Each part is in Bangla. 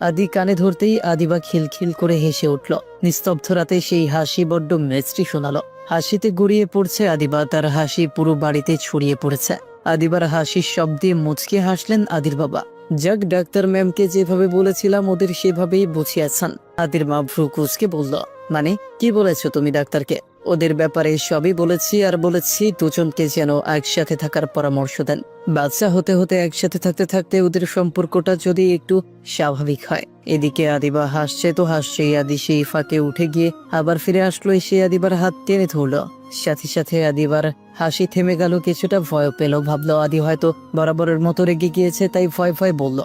আদি কানে ধরতেই আদিবা খিলখিল করে হেসে উঠল। নিস্তব্ধ রাতে সেই হাসি বড্ড মেস্ট্রি শোনালো। হাসিতে গড়িয়ে পড়ছে আদিবা, তার হাসি পুরো বাড়িতে ছড়িয়ে পড়েছে। আদিবার হাসির শব্দে মুচকে হাসলেন আদির বাবা। যাক, ডাক্তার ম্যামকে যেভাবে বলেছিলাম, ওদের সেভাবেই বুঝিয়েছেন। আদির মা ভ্রু কুচকে বলল মানে কি বলেছ তুমি ডাক্তারকে? ওদের ব্যাপারে সবই বলেছি আর বলেছি দুজনকে যেন একসাথে থাকার পরামর্শ দেন। বাচ্চা হতে হতে একসাথে থাকতে থাকতে ওদের সম্পর্কটা যদি একটু স্বাভাবিক হয়। এদিকে আদিবা হাসছে তো হাসছে, আদি সেই ফাঁকে উঠে গিয়ে আবার ফিরে আসলো, এসে আদিবার হাত টেনে ধরলো। সাথে সাথে আদিবার হাসি থেমে গেল, কিছুটা ভয় পেল। ভাবলো আদি হয়তো বরাবরের মতো রেগে গিয়েছে, তাই ভয় ভয় বলল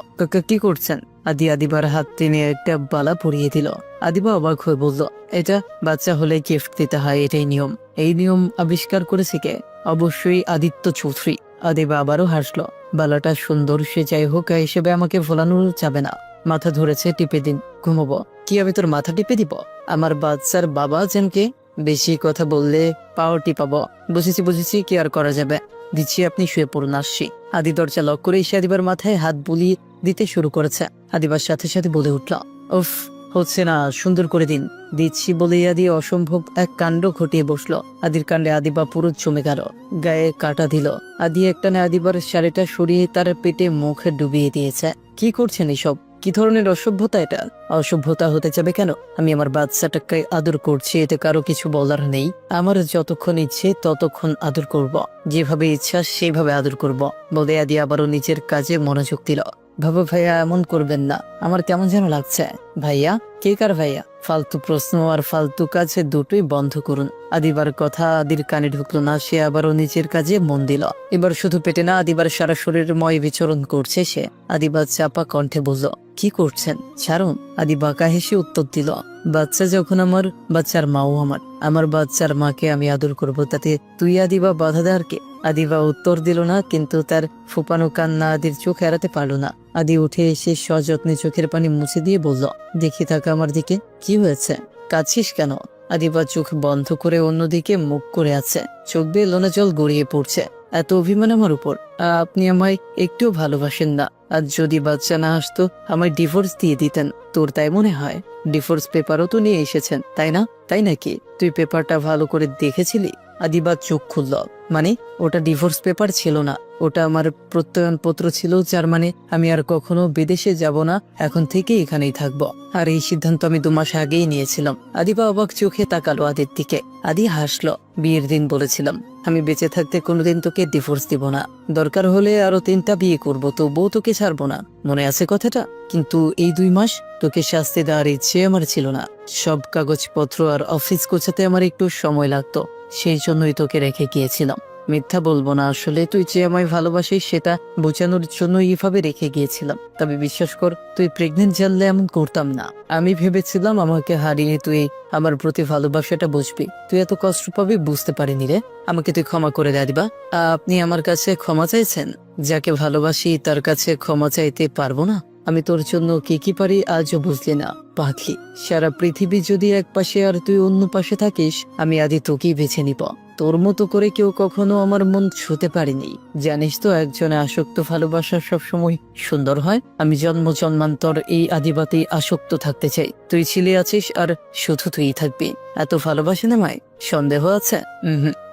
কি করছেন? আদি আদিবার হাত টেনে একটা বালা পরিয়ে দিল। আদিবা অবাক হয়ে বলল, এটা বাচ্চা হলে গিফট দিতে হয়, এটাই নিয়ম। এই নিয়ম আবিষ্কার করেছে কে? অবশ্যই আদিত্য চৌধুরী। আদিবা আবারও হাসলো, বালাটা সুন্দর, সে যাই হোক হিসেবে আমাকে ভোলানো যাবে না। মাথা ধরেছে, টিপে দিন, ঘুমবো। কি আমি তোর মাথা টিপে দিব? আমার বাচ্চার বাবা যেনকে বেশি কথা বললে পাও টিপাবো। বুঝেছি বুঝেছি, কি আর করা যাবে? দিচ্ছি আপনি শুয়ে পড়ুন, আসছি। আদি দরজা লক করে আদিবার মাথায় হাত বুলিয়ে দিতে শুরু করেছে। আদিবার সাথে সাথে বলে উঠল, উফ, হচ্ছে না, সুন্দর করে দিন। দিচ্ছি বলে আদি অসম্ভব এক কাণ্ড ঘটিয়ে বসল। আদির কাণ্ডে আদিবা পুরো জমে গেল, গায়ে কাটা দিল। আদি একটানে আদিবার শাড়িটা সরিয়ে তার পেটে মুখে ডুবিয়ে দিয়েছে। কি করছেন এসব? কি ধরনের অসভ্যতা এটা? অসভ্যতা হতে যাবে কেন? আমি আমার বাচ্চাটাকে আদর করছি, এতে কারও কিছু বলার নেই। আমার যতক্ষণ ইচ্ছে, ততক্ষণ আদর করব। যেভাবে ইচ্ছা সেভাবে আদর করব। বলে আদি আবারও নিজের কাজে মনোযোগ দিল। ভাবো ভাইয়া, এমন করবেন না। আমার কেমন যেন লাগছে। ভাইয়া, কে কার ভাইয়া? ফালতু প্রশ্ন আর ফালতু কাছে দুটোই বন্ধ করুন। আদিবার কথা আদির কানে ঢুকলো না, সে আবারও নিজের কাজে মন দিল। এবার শুধু পেটে না, আদিবার সারা শরীর ময় বিচরণ করছে সে। আদিবার চাপা কণ্ঠে বলল, কি করছেন? ছাড়ুন। আদি বাঁকা হেসে উত্তর দিল, বাচ্চা যখন আমার, বাচ্চার মাও আমার। আমার বাচ্চার মাকে আমি আদর করব, তাতে তুই আদিবা বাধা দেওয়ার কে? আদিবা উত্তর দিল না, কিন্তু তার ফুপানো কান্না আদির চোখ এড়াতে পারল না। আদি উঠে এসে সযত্নে চোখের পানি মুছে দিয়ে বলল, দেখি থাকা আমার দিকে, কি হয়েছে? কাছিস কেন? আদিবা চোখ বন্ধ করে অন্যদিকে মুখ করে আছে। চোখ দিয়ে লোনা জল গড়িয়ে পড়ছে। এত অভিমান আমার উপর। আপনি আমায় একটু ভালোবাসেন না। আর যদি বাচ্চা না আসতো, আমায় ডিভোর্স দিয়ে দিতেন। তোর তাই মনে হয়? ডিভোর্স পেপারও তো নিয়ে এসেছেন, তাই না? তাই নাকি? তুই পেপারটা ভালো করে দেখেছিলি? আদিবাদ চোখ খুলল। মানে ওটা ডিভোর্স পেপার ছিল না। ওটা আমার প্রত্যয়নপত্র ছিল, যার মানে আমি আর কখনো বিদেশে যাব না, এখন থেকে এখানেই থাকব। আর এই সিদ্ধান্ত আমি দু মাস আগেই নিয়েছিলাম। আদিবা অবাক চোখে তাকালো আদির দিকে। আদি হাসলো, বিয়ের দিন বলেছিলাম, আমি বেঁচে থাকতে কোনোদিন তোকে ডিভোর্স দিব না। দরকার হলে আরও তিনটা বিয়ে করব তো বউ তোকে ছাড়বো না। মনে আছে কথাটা? কিন্তু এই দুই মাস তোকে শাস্তি দেওয়ার ইচ্ছে আমার ছিল না। সব কাগজপত্র আর অফিস গোছাতে আমার একটু সময় লাগতো। সেই জন্যই তোকে রেখে গিয়েছিলাম। মিথ্যা বলব না, আসলে তুই যে আমায় ভালোবাসিস সেটা বোঝানোর জন্য এইভাবে রেখে গিয়েছিলাম। তবে বিশ্বাস কর, তুই প্রেগনেন্ট জানলে এমন করতাম না। আমি ভেবেছিলাম আমাকে হারিয়ে তুই আমার প্রতি ভালোবাসাটা বুঝবি। তুই এত কষ্ট পাবি বুঝতে পারিনি রে। আমাকে তুই ক্ষমা করে দিবা। আপনি আমার কাছে ক্ষমা চাইছেন? যাকে ভালোবাসি তার কাছে ক্ষমা চাইতে পারব না? আমি তোর জন্য কি কি পারি আজও বুঝলি না। পাখি সারা পৃথিবী যদি এক পাশে আর তুই অন্য পাশে থাকিস, আমি আদি তোকেই বেছে নিব। তোর মতো করে কেউ কখনো আমার মন ছুতে পারিনি। জানিস তো একজনে আসক্ত ভালোবাসা সবসময় সুন্দর হয়। আমি জন্ম জন্মান্তর এই আদিবাতেই আসক্ত থাকতে চাই। তুই ছিলে আছিস আর শুধু তুই থাকবি। এত ভালোবাসেন আমায় সন্দেহ আছে?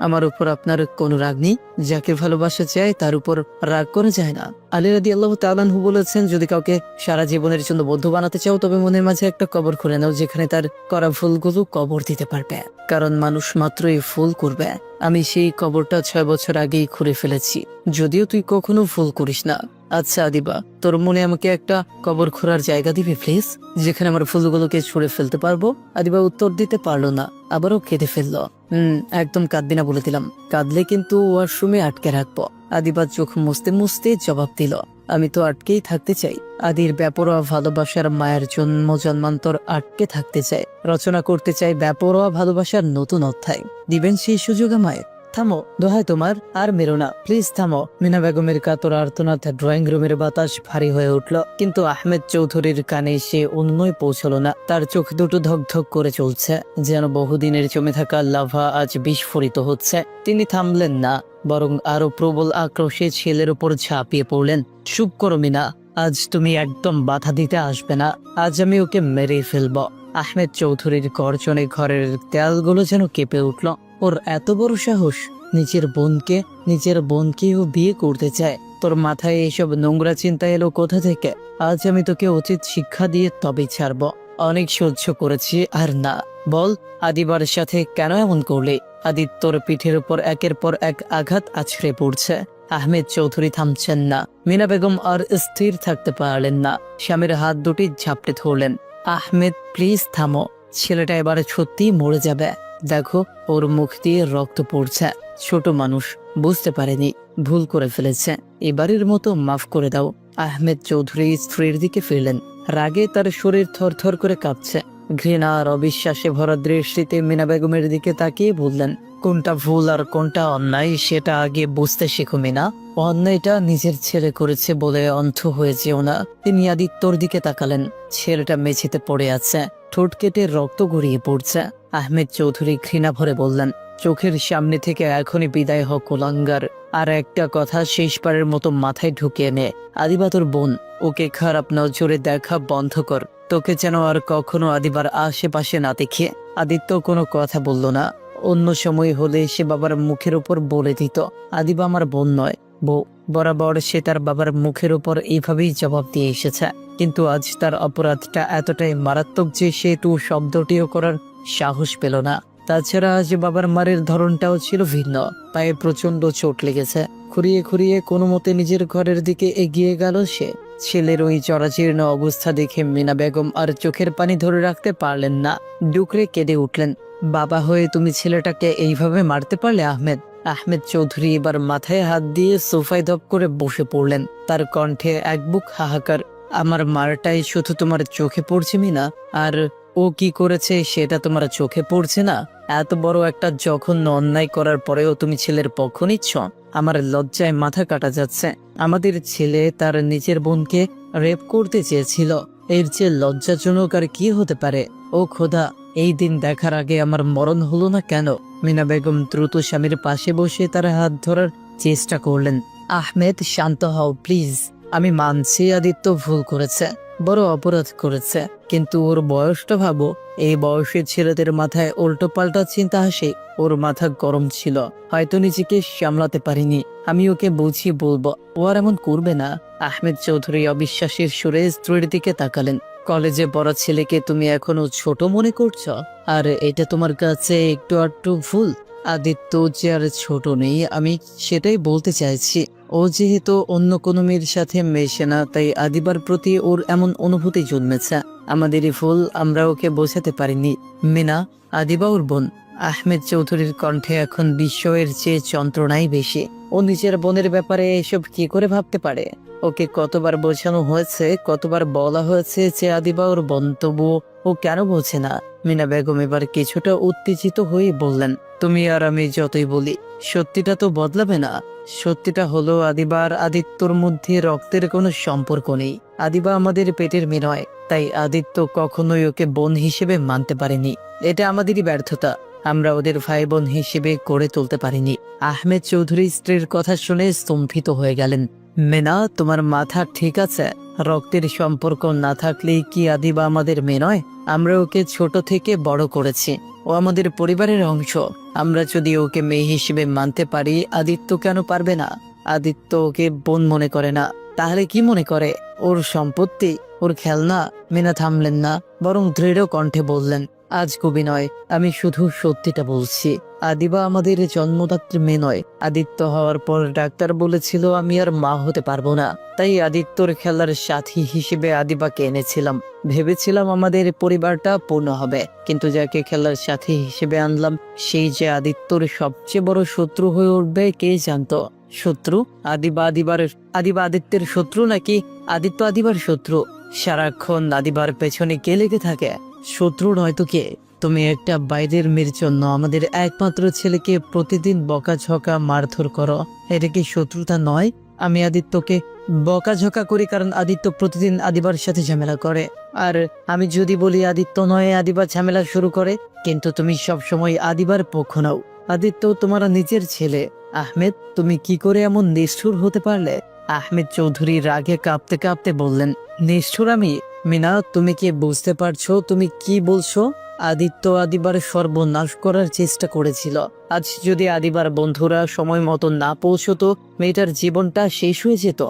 আমার উপর আপনার কোনো রাগ নেই? যাকে ভালোবাসা চায় তার উপর রাগ করা যায় না। আলী রাদি আল্লাহ তালানহু বলেছেন, যদি কাউকে সারা জীবনের জন্য বন্ধু বানাতে চাও, তবে মনের মাঝে একটা কবর খুলে নাও, যেখানে তার করা ভুলগুলো কবর দিতে পারবে। কারণ মানুষ মাত্রই ফুল করবে। আমি সেই কবরটা ছয় বছর আগেই খুঁড়ে ফেলেছি। যদিও তুই কখনো ভুল করিস না। আচ্ছা আদিবা, তোর মনে আমাকে একটা কবর খোঁড়ার জায়গা দিবি প্লিজ যেখানে আমার ফুলগুলোকে ছুঁড়ে ফেলতে পারব। আদিবা উত্তর দিতে পারল না, আবারও কেঁদে ফেলল। হুম, একদম কাঁদবি না বলে দিলাম। কাঁদলে কিন্তু ওয়াশরুমে আটকে রাখব। আদিবা চোখ মুছতে মুছতে জবাব দিল, আমি তো আটকেই থাকতে চাই। আদির ব্যাপরোয়া ভালোবাসার মায়ের জন্ম জন্মান্তর আটকে থাকতে চাই। রচনা করতে চাই ব্যাপরোয়া ভালোবাসার নতুন অধ্যায়। দিবেন সেই সুযোগ আমায়। থামো, দোহাই তোমার, আর মেরো না। প্লিজ থামো। মিনা বেগমের কাতর আর্তনাথ ড্রয়িং রুমের বাতাস ভারী হয়ে উঠল। কিন্তু আহমেদ চৌধুরীর কানে সে অন্যই পৌঁছলো না। তার চোখ দুটো ধকধক করে চলছে, যেন বহুদিনের জমে থাকা লাভা আজ বিস্ফোরিত হচ্ছে। তিনি থামলেন না, বরং আরও প্রবল আক্রোশে ছেলের উপর ঝাঁপিয়ে পড়লেন। চুপ করো মিনা, আজ তুমি একদম বাধা দিতে আসবে না। আজ আমি ওকে মেরে ফেলব। আহমেদ চৌধুরীর গর্জনে ঘরের দেয়ালগুলো যেন কেঁপে উঠল। ওর এত বড় সাহস, নিজের বোনকে, নিজের বোনকেও বিয়ে করতে চায়। তোর মাথায় এইসব নোংরা চিন্তা এলো কোথা থেকে? আজ আমি তোকে উচিত শিক্ষা দিয়ে তবেই ছাড়ব। অনেক সহ্য করেছি আর না। বল, আদিবার সাথে কেন এমন করলি? আদিত্যর পিঠের উপর একের পর এক আঘাত আছড়ে পড়ছে। আহমেদ চৌধুরী থামছেন না। মিনা বেগম আর স্থির থাকতে পারলেন না। স্বামীর হাত দুটি ঝাপটে ধরলেন। আহমেদ, প্লিজ থামো। ছেলেটা এবারে সত্যি মরে যাবে। দেখো, ওর মুখ দিয়ে রক্ত পড়ছে। ছোট মানুষ, বুঝতে পারেনি, ভুল করে ফেলেছে। এবারের মতো মাফ করে দাও। আহমেদ চৌধুরী স্ত্রীর দিকে ফিরলেন। রাগে তার শরীর থর থর করে কাঁপছে। ঘৃণা আর অবিশ্বাসে ভরা দৃষ্টিতে মিনা বেগমের দিকে তাকিয়ে বললেন, কোনটা ভুল আর কোনটা অন্যায় সেটা আগে বুঝতে শেখো মিনা। অন্যায়টা নিজের ছেলে করেছে বলে অন্ধ হয়ে যেও না। তিনি আদিত্যর দিকে তাকালেন। ছেলেটা মেঝেতে পড়ে আছে, ঠোঁট কেটে রক্ত গড়িয়ে পড়ছে। আহমেদ চৌধুরী ঘৃণা ভরে বললেন, চোখের সামনে থেকে এখনই বিদায় হোক কুলাঙ্গার। আর একটা কথা শেষবারের মতো মাথায় ঢুকিয়ে নে। আদিবা তোর বোন, ওকে খারাপ নজরে দেখা বন্ধ কর। তোকে যেন আর কখনো আদিবার আশেপাশে না দেখে আদিত্য কোনো কথা বলল না। অন্য সময় হলে সে বাবার মুখের উপর বলে দিত, আদিবা আমার বোন নয়, বউ। বরাবর সে তার বাবার মুখের উপর এইভাবেই জবাব দিয়ে এসেছে। কিন্তু আজ তার অপরাধটা এতটাই মারাত্মক যে সে টু শব্দটিও করার সাহস পেল না। তাছাড়া আজ বাবার মারের ধরনটাও ছিল ভিন্ন, পায়ে প্রচণ্ড চোট লেগেছে। খুঁড়িয়ে খুঁড়িয়ে কোনো মতে নিজের ঘরের দিকে এগিয়ে গেল সে। ছেলের ওই জরাজীর্ণ অবস্থা দেখে মিনা বেগম আর চোখের পানি ধরে রাখতে পারলেন না। ডুকরে কেঁদে উঠলেন। বাবা হয়ে তুমি ছেলেটাকে এইভাবে মারতে পারলে, আহমেদ? আহমেদ চৌধুরী এবার মাথায় হাত দিয়ে সোফায় ধপ করে বসে পড়লেন। তার কণ্ঠে এক বুক হাহাকার। আমার মারটাই শুধু তোমার চোখে পড়ছে, মিনা। আর ও কি করেছে সেটা তোমার চোখে পড়ছে না? এত বড় একটা জঘন্য অন্যায় করার পরেও তুমি ছেলের পক্ষ নিচ্ছ? আমার লজ্জায় মাথা কাটা যাচ্ছে। আমাদের ছেলে তার নিজের বোনকে রেপ করতে চেয়েছিল। এর চেয়ে লজ্জাজনক আর কি হতে পারে? ও খোদা, এই দিন দেখার আগে আমার মরণ হলো না কেন? মিনা বেগম দ্রুত স্বামীর পাশে বসে তার হাত ধরার চেষ্টা করলেন। আহমেদ, শান্ত হও, প্লিজ। আমি মানছি আদিত্য ভুল করেছে। বড় অপরাধ করেছে। কিন্তু ওর বয়সটা ভাবো, এই বয়সের ছেলেদের মাথায় উল্টো পাল্টা চিন্তা আসে, ওর মাথা গরম ছিল। হয়তো নিজেকে সামলাতে পারিনি। আমি ওকে বুঝিয়ে বলব, ও আর এমন করবে না। আহমেদ চৌধুরী অবিশ্বাসের সুরে স্ত্রীর দিকে তাকালেন। কলেজে পড়া ছেলেকে তুমি এখনও ছোট মনে করছ? আর এটা তোমার কাছে একটু আধটু ভুল। আদিত্য যে আর ছোট নেই, আমি সেটাই বলতে চাইছি। ও যেহেতু অন্য কোনো মেয়ের সাথে মেশে না, তাই আদিবার প্রতি ওর এমন অনুভূতি জন্মেছে। আমাদেরই ভুল আমরা ওকে বোঝাতে পারিনি। মিনা, আদিবা ওর বোন। আহমেদ চৌধুরীর কণ্ঠে এখন বিস্ময়ের চেয়ে যন্ত্রণাই বেশি। ও নিজের বোনের ব্যাপারে এসব কি করে ভাবতে পারে? ওকে কতবার বোঝানো হয়েছে, কতবার বলা হয়েছে যে আদিবা ওর বন্তব্য ও কেন বোঝে না? মিনা বেগম এবার কিছুটা উত্তেজিত হয়ে বললেন, তুমি আর আমি যতই বলি, সত্যিটা তো বদলাবে না। সত্যিটা হলো আদিবা আর আদিত্যর মধ্যে রক্তের কোনো সম্পর্ক নেই। আদিবা আমাদের পেটের মেয়ে নয়, তাই আদিত্য কখনোই ওকে বোন হিসেবে মানতে পারেনি। এটা আমাদেরই ব্যর্থতা। আমরা ওদের ভাই বোন হিসেবে করে তুলতে পারিনি। আহমেদ চৌধুরী স্ত্রীর কথা শুনে স্তম্ভিত হয়ে গেলেন। মেনা, তোমার মাথা ঠিক আছে? রক্তের সম্পর্ক না থাকলে কি আদি বা আমাদের মেয়ে নয়? আমরা ওকে ছোট থেকে বড় করেছি। ও আমাদের পরিবারের অংশ। আমরা যদি ওকে মেয়ে হিসেবে মানতে পারি, আদিত্য কেন পারবে না? আদিত্য ওকে বোন মনে করে না। তাহলে কি মনে করে? ওর সম্পত্তি, ওর খেলনা, মেনা থামলেন না, বরং দৃঢ় কণ্ঠে বললেন, আজ কবি নয়, আমি শুধু সত্যিটা বলছি। আদিবা আমাদের জন্মদাত্রী মেয়ে নয়। আদিত্য হওয়ার পর ডাক্তার বলেছিল আমি আর মা হতে পারব না। তাই আদিত্যর খেলার সাথী হিসেবে আদিবাকে এনেছিলাম। ভেবেছিলাম আমাদের পরিবারটা পূর্ণ হবে। কিন্তু যাকে খেলার সাথী হিসেবে আনলাম, সেই যে আদিত্যর সবচেয়ে বড় শত্রু হয়ে উঠবে, কে জানতো? শত্রু? আদিবা আদিবার আদিবা আদিত্যের শত্রু নাকি? আদিত্য আদিবার শত্রু? সারাক্ষণ আদিবার পেছনে কে লেগে থাকে? শত্রু নয়তো কে? তুমি একটা বাইরের মেয়ের জন্য আমাদের একমাত্র ছেলেকে প্রতিদিন বকাঝকা মারধর করো। এটা কি শত্রুতা নয়? আমি আদিত্যকে বকাঝকা করি কারণ আদিত্য প্রতিদিন আদিবার সাথে ঝামেলা করে। আর আমি যদি বলি আদিত্য নয়, আদিবার ঝামেলা শুরু করে, কিন্তু তুমি সব সময় আদিবার পক্ষ নাও। আদিত্য তোমার নিজের ছেলে। আহমেদ, তুমি কি করে এমন নিষ্ঠুর হতে পারলে? আহমেদ চৌধুরী রাগে কাঁপতে কাঁপতে বললেন, নিষ্ঠুর আমি? মিনা, তুমি কি বুঝতে পারছ তুমি কি বলছো? আদিত্য আদিবার সর্বনাশ করার চেষ্টা করেছিল। আজ যদি আদিবার বন্ধুরা সময় মতো না পৌঁছতো, মেয়েটার জীবনটা শেষ হয়ে যেত।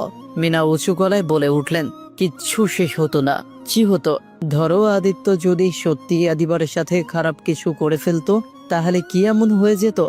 মিনা উঁচু গলায় বলে উঠলেন, কিচ্ছু শেষ হতো না, কি হতো? ধরো আদিত্য যদি সত্যি আদিবারের সাথে খারাপ কিছু করে ফেলতো তাহলে কি এমন হয়ে যেত?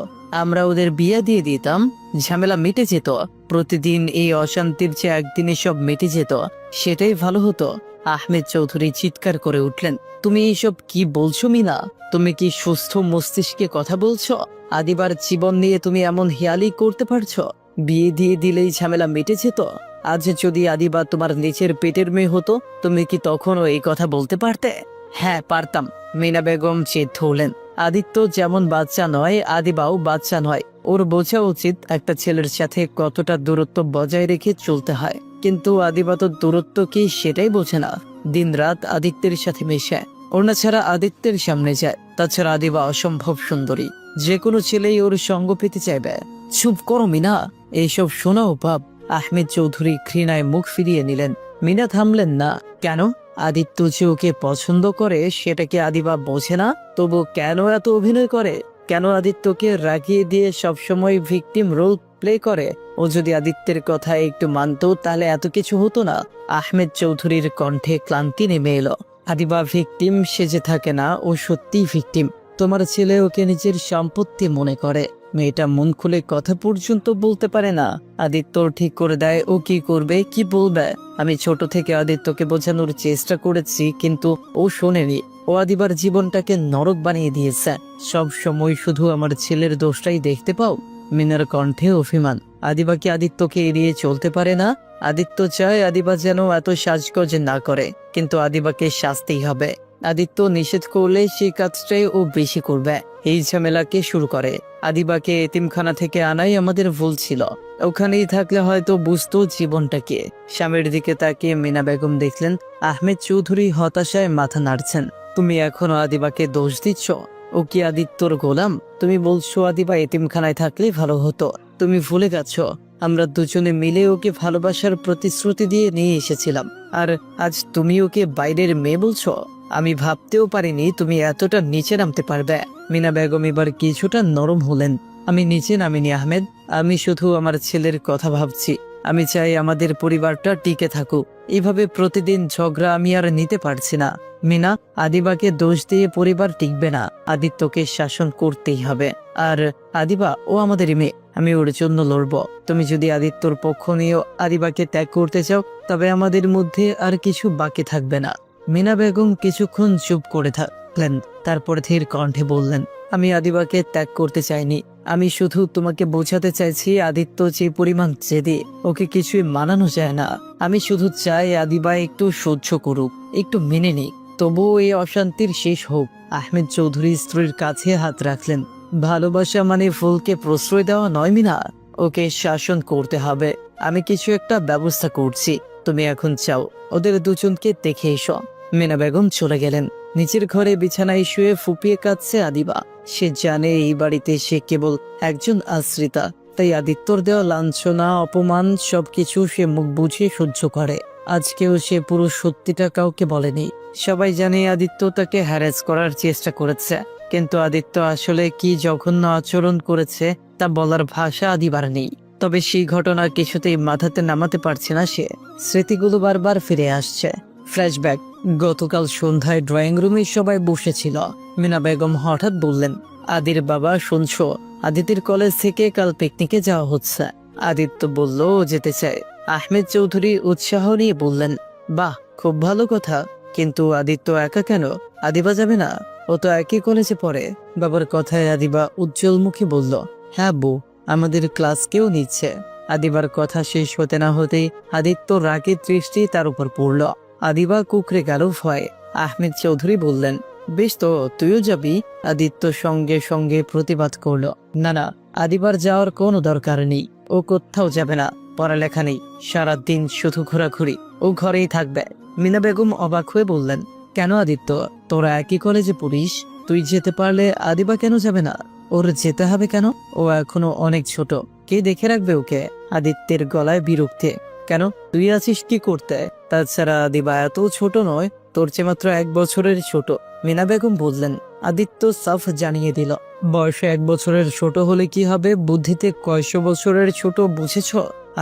আমরা ওদের বিয়ে দিয়ে দিতাম, ঝামেলা মিটে যেত, প্রতিদিন এই অশান্তির চেয়ে একদিনে সব মিটে যেত, সেটাই ভালো হতো। আহমেদ চৌধুরী চিৎকার করে উঠলেন, তুমি এইসব কি বলছো মিনা? তুমি কি সুস্থ মস্তিষ্কে কথা বলছো? আদিবার জীবন নিয়ে তুমি এমন হেয়ালি করতে পারছ? বিয়ে দিয়ে দিলেই ঝামেলা মিটে যেত? আজ যদি আদিবা তোমার নিচের পেটের মেয়ে হতো, তুমি কি তখনও এই কথা বলতে পারতে? হ্যাঁ পারতাম। মিনা বেগম চেত হলেন আদিত্য যেমন বাচ্চা নয়, আদিবাও বাচ্চা নয়। ওর বোঝা উচিত একটা ছেলের সাথে কতটা দূরত্ব বজায় রেখে চলতে হয়। কিন্তু আদিবা তো দূরত্ব কি সেটাই বোঝে না। দিন রাত আদিত্যের সাথে মেশে। ওনা ছাড়া আদিত্যের সামনে যায়। তাছাড়া আদিবা অসম্ভব সুন্দরী। যে কোনো ছেলেই ওর সঙ্গ পেতে চাইবে। চুপ করো, মিনা। এইসব শোনাও পাপ আহমেদ চৌধুরী ঘৃণায় মুখ ফিরিয়ে নিলেন। মিনা থামলেন না। কেন? আদিত্য যে ওকে পছন্দ করে, সেটা কি আদিবা বোঝে না? তবু কেন এত অভিনয় করে? কেন আদিত্যকে রাগিয়ে দিয়ে সবসময় ভিকটিম রোল প্লে করে? ও যদি আদিত্যের কথা একটু মানতো, তাহলে এত কিছু হতো না। আহমেদ চৌধুরীর কণ্ঠে ক্লান্তি নেমে এলো। আদিবা ভিকটিম সেজে থাকে না, ও সত্যিই ভিকটিম তোমার ছেলে ওকে নিজের সম্পত্তি মনে করে। মেয়েটা মন খুলে কথা পর্যন্ত বলতে পারে না। আদিত্য ঠিক করে দেয়, ও কি করবে? কি বলবে? আমি ছোট থেকে আদিত্যকে বোঝানোর চেষ্টা করেছি, কিন্তু ও শোনেনি। ও আদিবার জীবনটাকে নরক বানিয়ে দিয়েছে। সব সময় শুধু আমার ছেলের দোষটাই দেখতে পাও? মিনার কণ্ঠে অভিমান। আদিবা কি আদিত্যকে এড়িয়ে চলতে পারে না? আদিত্য চায় আদিবা যেন এত সাজগজ না করে, কিন্তু আদিবাকে শাস্তিই হবে। আদিত্য নিষেধ করলে সেই কাজটাই ও বেশি করবে। এই ঝামেলাকে শুরু করে। আদিবাকে এতিমখানা থেকে আনাই আমাদের ভুল ছিল। ওখানেই থাকলে হয়তো বুঝতো জীবনটাকে স্বামীর দিকে তাকিয়ে মিনা বেগম দেখলেন, আহমেদ চৌধুরী হতাশায় মাথা নাড়ছেন। তুমি এখনও আদিবাকে দোষ দিচ্ছ? ও কি আদিত্যর গোলাম? তুমি বলছো আদিবা এতিমখানায় থাকলে ভালো হতো। তুমি ভুলে গেছো। আমরা দুজনে মিলে ওকে ভালোবাসার প্রতিশ্রুতি দিয়ে নিয়ে এসেছিলাম। আর আজ তুমি ওকে বাইরের মেয়ে বলছো? আমি ভাবতেও পারিনি তুমি এতটা নিচে নামতে পারবে। মিনা বেগম এবার কিছুটা নরম হলেন। আমি নিচে নামিনি, আহমেদ। আমি শুধু আমার ছেলের কথা ভাবছি। আমি চাই আমাদের পরিবারটা টিকে থাকুক। এভাবে প্রতিদিন ঝগড়া আমি আর নিতে পারছি না। মিনা, আদিবাকে দোষ দিয়ে পরিবার টিকবে না। আদিত্যকে শাসন করতেই হবে। আর আদিবা, ও আমাদের মেয়ে। আমি ওর জন্য লড়ব। তুমি যদি আদিত্যর পক্ষ নিয়েও আদিবাকে ত্যাগ করতে চাও, তবে আমাদের মধ্যে আর কিছু বাকি থাকবে না। মিনা বেগম কিছুক্ষণ চুপ করে থাকলেন। তারপর ধীর কণ্ঠে বললেন, আমি আদিবাকে ত্যাগ করতে চাইনি। আমি শুধু তোমাকে বোঝাতে চাইছি আদিত্য যে পরিমাণ জেদে, ওকে কিছুই মানানো যায় না। আমি শুধু চাই আদিবা একটু সহ্য করুক, একটু মেনে নিক। তবুও এই অশান্তির শেষ হোক। আহমেদ চৌধুরী স্ত্রীর কাছে হাত রাখলেন, ভালোবাসা মানে ফুলকে প্রশ্রয় দেওয়া নয় মিনা, ওকে শাসন করতে হবে। আমি কিছু একটা ব্যবস্থা করছি। তুমি এখন চাও ওদের দুজনকে দেখে এসো। মেনা বেগম চলে গেলেন। নিজের ঘরে বিছানায় শুয়ে ফুপিয়ে কাঁদছে আদিবা। সে জানে এই বাড়িতে সে কেবল একজন আশ্রিতা। তাই আদিত্যর দেওয়া লাঞ্ছনা, অপমান, সবকিছু সে মুখ বুঝিয়ে সহ্য করে। আজকেও সে পুরো সত্যিটা কাউকে বলেনি। সবাই জানে আদিত্য তাকে হ্যারেস করার চেষ্টা করেছে। কিন্তু আদিত্য আসলে কি জঘন্য আচরণ করেছে, তা বলার ভাষা আদিবার নেই। তবে সেই ঘটনা কিছুতেই মাথাতে নামাতে পারছে না সে। স্মৃতিগুলো বারবার ফিরে আসছে। ফ্ল্যাশব্যাক গতকাল সন্ধ্যায় ড্রয়িং রুমে সবাই বসেছিল। মিনা বেগম হঠাৎ বললেন, আদির বাবা, শুনছো? আদিতির কলেজ থেকে কাল পিকনিকে যাওয়া হচ্ছে। আদিত্য বলল যেতে চায়। আহমেদ চৌধুরী উৎসাহ নিয়ে বললেন, বাহ, খুব ভালো কথা। কিন্তু আদিত্য একা কেন? আদিবা যাবে না। ও তো একই কলেজে পড়ে। বাবার কথায় আদিবা উজ্জ্বল মুখে বলল হ্যাঁ বউ আমাদের ক্লাস কেউ নিচ্ছে। আদিবার কথা শেষ হতে না হতেই আদিত্য রাগের দৃষ্টি তার উপর পড়ল। আদিবা কুকরে গেল ভয়। আহমেদ চৌধুরী বললেন, বেশ তো, তুইও যাবি? আদিত্য সঙ্গে সঙ্গে প্রতিবাদ করল, না না, আদিবার যাওয়ার কোনো দরকার নেই। ও কোথাও যাবে না, পড়ালেখা নেই, সারাদিন শুধু ঘোরাঘুরি, ও ঘরেই থাকবে। মিনা বেগম অবাক হয়ে বললেন, কেন আদিত্য, তোরা একই কলেজে পড়িস? তুই যেতে পারলে আদিবা কেন যাবে না? ওর যেতে হবে কেন? ও এখনও অনেক ছোট। কে দেখে রাখবে ওকে? আদিত্যের গলায় বিরক্তি। কেন? তুই আছিস কি করতে? তাছাড়া আদিবা এত ছোট নয়, তোর চেয়ে মাত্র এক বছরের ছোট। মিনা বেগম বললেন, আদিত্য সাফ জানিয়ে দিল, বয়সে এক বছরের ছোট হলে কি হবে? বুদ্ধিতে কয়শো বছরের ছোট, বুঝেছ?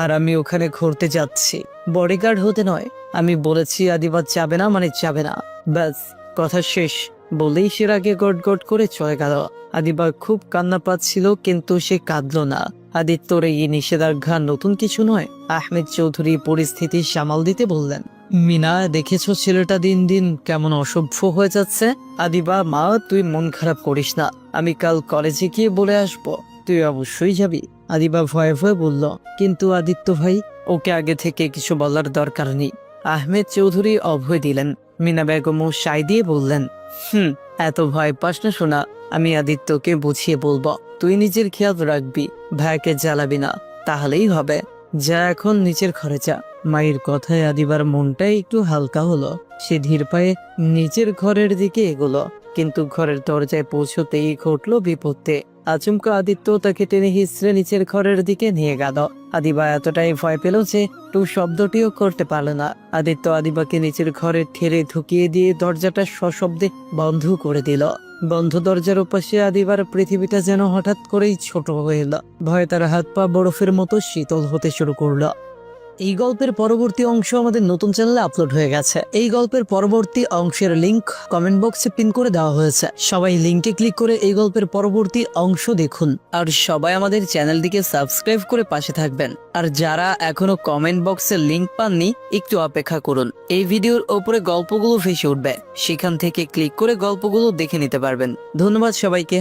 আর আমি ওখানে ঘুরতে যাচ্ছি। বডিগার্ড হতে নয়, আমি বলেছি আদিবা যাবে না মানে যাবে না। ব্যাস, কথা শেষ। বলেই সে আগে গট করে চলে গেল। আদিবা খুব কান্না পাচ্ছিল, কিন্তু সে কাঁদলো না। আদিত্যর এই নিষেধাজ্ঞা নতুন কিছু নয়, আহমেদ চৌধুরী পরিস্থিতি সামাল দিতে বললেন। মিনা, দেখেছ ছেলেটা দিন দিন কেমন অসভ্য হয়ে যাচ্ছে? আদিবা, মা, তুই মন খারাপ করিস না। আমি কাল কলেজে গিয়ে বলে আসব। তুই অবশ্যই যাবি। আদিবা ভয়ে ভয়ে বলল, কিন্তু আদিত্য ভাই, ওকে আগে থেকে কিছু বলার দরকার নেই। আহমেদ চৌধুরী অভয় দিলেন। মিনা বেগমও সাই দিয়ে বললেন, হুম, এত ভয় পাস না শোনা আমি আদিত্যকে বুঝিয়ে বলব, তুই নিজের খেয়াল রাখবি, ভাইকে জ্বালাবি না, তাহলেই হবে। যা এখন নিচের ঘরে যা। মায়ের কথায় আদিবার মনটাই একটু হালকা হলো। সে ধীর পায়ে নিচের ঘরের দিকে এগোলো, কিন্তু ঘরের দরজায় পৌঁছতেই ঘটলো বিপত্তি। আচমকা আদিত্য তাকে টেনে হিসড়ে নিচের ঘরের দিকে নিয়ে গেল। আদিবা এতটাই ভয় পেল যে টু শব্দটিও করতে পারল না। আদিত্য আদিবাকে নিচের ঘরে ঠেলে ঢুকিয়ে দিয়ে দরজাটা সশব্দে বন্ধ করে দিল। বন্ধ দরজার ওপাশে আদিবার পৃথিবীটা যেন হঠাৎ করেই ছোট হয়ে এলো। ভয়ে তার হাত পা বরফের মতো শীতল হতে শুরু করল। এই গল্পের পরবর্তী অংশ আমাদের নতুন চ্যানেলে আপলোড হয়ে গেছে। এই গল্পের পরবর্তী অংশের লিংক কমেন্ট বক্সে পিন করে দেওয়া হয়েছে। সবাই লিংকে ক্লিক করে এই গল্পের পরবর্তী অংশ দেখুন। আর সবাই আমাদের চ্যানেলটিকে সাবস্ক্রাইব করে পাশে থাকবেন। আর যারা এখনও কমেন্ট বক্সে লিংক পাননি, একটু অপেক্ষা করুন। এই ভিডিওর ওপরে গল্পগুলো ভেসে উঠবে। সেখান থেকে ক্লিক করে গল্পগুলো দেখে নিতে পারবেন। ধন্যবাদ সবাইকে।